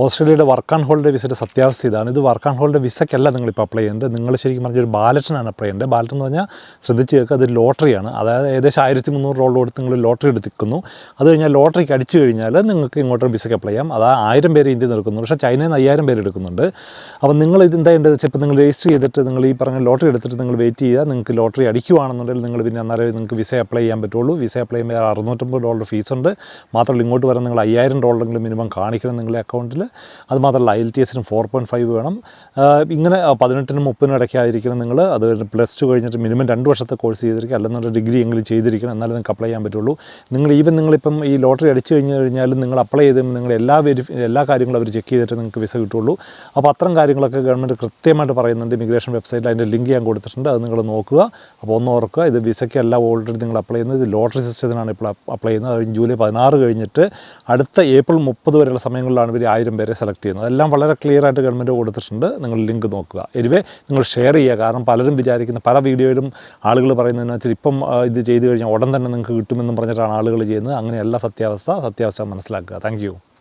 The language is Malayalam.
ഓസ്ട്രേലിയയുടെ വർക്ക് ആൻഡ് ഹോൾഡ് വിസയുടെ സത്യാവസ്ഥ ഇതാണ്. ഇത് വർക്ക് ആൻഡ് ഹോളിഡേ വിസയ്ക്കല്ല നിങ്ങളിപ്പോൾ അപ്ലൈ ചെയ്യുന്നത്. നിങ്ങൾ ശരിക്കും പറഞ്ഞ ഒരു ബാലറ്റിനാണ് അപ്ലൈ ചെയ്യേണ്ടത്. ബാലറ്റ് എന്ന് പറഞ്ഞാൽ ശ്രദ്ധിച്ച് കേൾക്കുക അത് ലോട്ടറിയാണ് അതായത് ഏകദേശം ആയിരത്തി മുന്നൂറ് റോൾ കൊടുത്ത് നിങ്ങൾ ലോട്ടറി എടുത്തിരിക്കുന്നു. അത് കഴിഞ്ഞാൽ ലോട്ടറിക്ക് അടിച്ചു കഴിഞ്ഞാൽ നിങ്ങൾക്ക് ഇങ്ങോട്ട് വിസയ്ക്ക് അപ്ലൈ ചെയ്യാം. അത് ആയിരം പേര് ഇന്ത്യയിൽ നിൽക്കുന്നു. പക്ഷേ ചൈനയിൽ നിന്ന് അയ്യായിരം പേര് എടുക്കുന്നുണ്ട്. അപ്പോൾ നിങ്ങൾ ഇത് എന്താ ചെയ്യേണ്ടത് വെച്ചാൽ ഇപ്പോൾ നിങ്ങൾ രജിസ്റ്റർ ചെയ്തിട്ട് നിങ്ങൾ ഈ പറഞ്ഞ ലോട്ടറി എടുത്തിട്ട് നിങ്ങൾ വെയിറ്റ് ചെയ്യുക. നിങ്ങൾക്ക് ലോട്ടറി അടിക്കുവാണെന്നുണ്ടെങ്കിൽ നിങ്ങൾ പിന്നെ അന്നേരം നിങ്ങൾക്ക് വിസ അപ്ലൈ ചെയ്യാൻ പറ്റുള്ളൂ. വിസ അപ്ലൈ ചെയ്യുമ്പോൾ അറുന്നൂറ്റമ്പത് ഡോളർ ഫീസ് ഉണ്ട്. മാത്രമല്ല ഇങ്ങോട്ട് വരാൻ നിങ്ങൾ അയ്യായിരം ഡോളറെങ്കിലും മിനിമം കാണിക്കണം നിങ്ങളുടെ അക്കൗണ്ടിൽ അത് മാത്രമല്ല ഐ എൽ ടി എസിന് ഫോർ പോയിന്റ് ഫൈവ് വേണം. ഇങ്ങനെ പതിനെട്ടിനും മുപ്പതിനും ഇടയ്ക്കായിരിക്കണം നിങ്ങൾ അത് പ്ലസ് ടു കഴിഞ്ഞിട്ട് മിനിമം രണ്ട് വർഷത്തെ കോഴ്സ് ചെയ്തിരിക്കുക. അല്ലെന്നൊരു ഡിഗ്രി എങ്കിലും ചെയ്തിരിക്കണം. എന്നാലും നിങ്ങൾക്ക് അപ്ലൈ ചെയ്യാൻ പറ്റുള്ളൂ. നിങ്ങൾ ഈവൻ നിങ്ങളിപ്പം ഈ ലോട്ടറി അടിച്ചു കഴിഞ്ഞ് കഴിഞ്ഞാലും നിങ്ങൾ അപ്ലൈ ചെയ്ത് നിങ്ങൾ എല്ലാ വെരിഫി എല്ലാ കാര്യങ്ങളും അവർ ചെക്ക് ചെയ്തിട്ട് നിങ്ങൾക്ക് വിസ കിട്ടുള്ളൂ. അപ്പോൾ അത്തരം കാര്യങ്ങളൊക്കെ ഗവൺമെന്റ് കൃത്യമായിട്ട് പറയുന്നുണ്ട്. ഇമിഗ്രേഷൻ വെബ്സൈറ്റിൽ അതിന്റെ ലിങ്ക് ഞാൻ കൊടുത്തിട്ടുണ്ട്. അത് നിങ്ങൾ നോക്കുക. അപ്പോൾ ഒന്ന് ഓർക്കുക ഇത് വിസയ്ക്ക് എല്ലാ ഓൾറെഡി നിങ്ങൾ അപ്ലൈ ചെയ്യുന്നത്. ഇത് ലോട്ടറി സിസ്റ്റത്തിനാണ് ഇപ്പോൾ അപ്ലൈ ചെയ്യുന്നത്. ജൂലൈ പതിനാറ് കഴിഞ്ഞിട്ട് അടുത്ത ഏപ്രിൽ മുപ്പത് വരെയുള്ള സമയങ്ങളിലാണ് ഇവർ ആയിരം പേരെ സെലക്ട് ചെയ്യുന്നത് അതെല്ലാം വളരെ ക്ലിയർ ആയിട്ട് ഗവൺമെന്റ് കൊടുത്തിട്ടുണ്ട്. നിങ്ങൾ ലിങ്ക് നോക്കുക. എനിവേ നിങ്ങൾ ഷെയർ ചെയ്യുക. കാരണം പലരും വിചാരിക്കുന്ന പല വീഡിയോയിലും ആളുകൾ പറയുന്നതെന്ന് വെച്ചാൽ ഇപ്പം ഇത് ചെയ്ത് കഴിഞ്ഞാൽ ഉടൻ തന്നെ നിങ്ങൾക്ക് കിട്ടുമെന്നും പറഞ്ഞിട്ടാണ് ആളുകൾ ചെയ്യുന്നത്. അങ്ങനെയല്ല സത്യാവസ്ഥ സത്യാവസ്ഥ മനസ്സിലാക്കുക. താങ്ക്